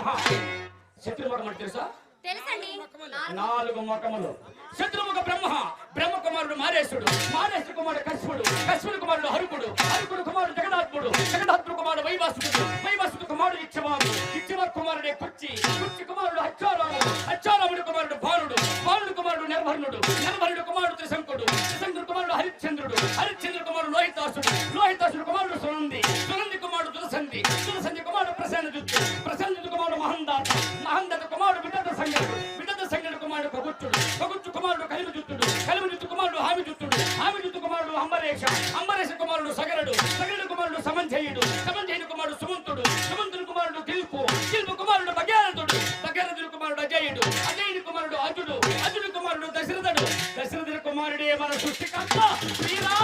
ఆహా. శత్రుముఖం అంటే తెలుసా? తెలుసండి. నాలుగు ముఖములు. శత్రుముఖ బ్రహ్మ బ్రహ్మ కుమారుడు మారేశుడు మారేశు కుమారుడు కశ్యపుడు కశ్యపుడు కుమారుడు హరుకుడు హరుకుడు కుమారుడు జగన్నాథుడు జగన్నాథుడు కుమారుడు వైవాసుడు వైవాసుడు కుమారుడు ఇచ్చవాడు ఇచ్చవ కుమారుడే కుర్చి కుర్చి కుమారుడు హచ్చారాము హచ్చారాముడు కుమారుడు భానుడు భానుడు కుమారుడు నిర్భరణుడు నిర్భరుడు కుమారుడు త్రిశంకుడు త్రిశంకుడు కుమారుడు హరిశ్చంద్రుడు హరిశ్చంద్రుడు కుమారుడు లోహితాసుడు లోహితాసుడు కుమారుడు సునంది సునంది కుమారుడు తులసంది తులసంది కుమారుడు ప్రసన్నజిత్తు ప్రసన్నజిత్తు కుమారుడు కగుచ్చుడు కగుచ్చు కుమారుడు కలిమిజుత్తుడు కలిమిజుత్తు కుమారుడు హామిజుత్తుడు హామిజుత్తు కుమారుడు అంబరేష అంబరేష కుమారుడు సగరుడు సగరుడు కుమారుడు సమంజయుడు సమంజయుడు కుమారుడు సుమంతుడు సుమంతుడు కుమారుడు కిల్పు కిల్పు కుమారుడు భగీరథుడు భగీరథుడు కుమారుడు అజయుడు అజయుడు కుమారుడు అజుడు అజుడు కుమారుడు దశరథుడు. దశరథుడు కుమారుడే మన సృష్టికర్త శ్రీరామ.